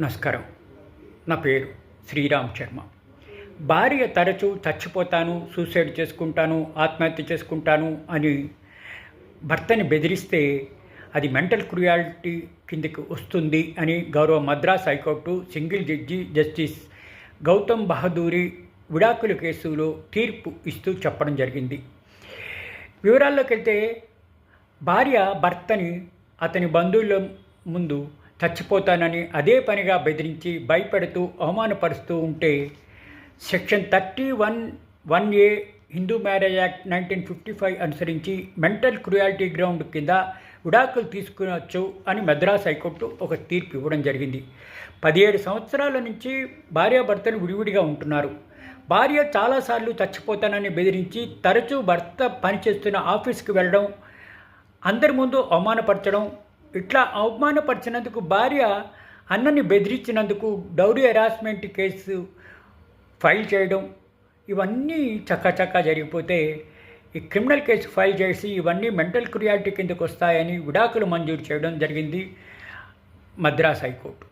నమస్కారం. నా పేరు శ్రీరామ్ శర్మ. భార్య తరచూ చచ్చిపోతాను సూసైడ్ చేసుకుంటాను ఆత్మహత్య చేసుకుంటాను అని భర్తని బెదిరిస్తే అది మెంటల్ క్రుయాలిటీ కిందకి వస్తుంది అని గౌరవ Madras high court single judge justice Gautam Bahaduri విడాకుల కేసులో తీర్పు ఇస్తూ చెప్పడం జరిగింది. వివరాల్లోకి వెళ్తే భార్య భర్తని అతని బంధువుల ముందు చచ్చిపోతానని అదే పనిగా బెదిరించి భయపెడుతూ అవమానపరుస్తూ ఉంటే section thirty one one A Hindu marriage act nineteen fifty five అనుసరించి మెంటల్ క్రుయాలిటీ గ్రౌండ్ కింద విడాకులు తీసుకునవచ్చు అని మద్రాస్ హైకోర్టు ఒక తీర్పు ఇవ్వడం జరిగింది. పదిహేడు సంవత్సరాల నుంచి భార్యాభర్తలు విడివిడిగా ఉంటున్నారు. భార్య చాలాసార్లు చచ్చిపోతానని బెదిరించి తరచూ భర్త పనిచేస్తున్న ఆఫీస్కి వెళ్ళడం అందరి ముందు అవమానపరచడం ఇట్లా అవమానపరిచినందుకు భార్య అన్నని బెదిరించినందుకు డౌరీ హెరాస్మెంట్ కేసు ఫైల్ చేయడం ఇవన్నీ చక్కచక్క జరిగిపోతే ఈ క్రిమినల్ కేసు ఫైల్ చేసి ఇవన్నీ మెంటల్ క్రియాలిటీ కిందకు వస్తాయని విడాకులు మంజూరు చేయడం జరిగింది మద్రాస్ హైకోర్టు.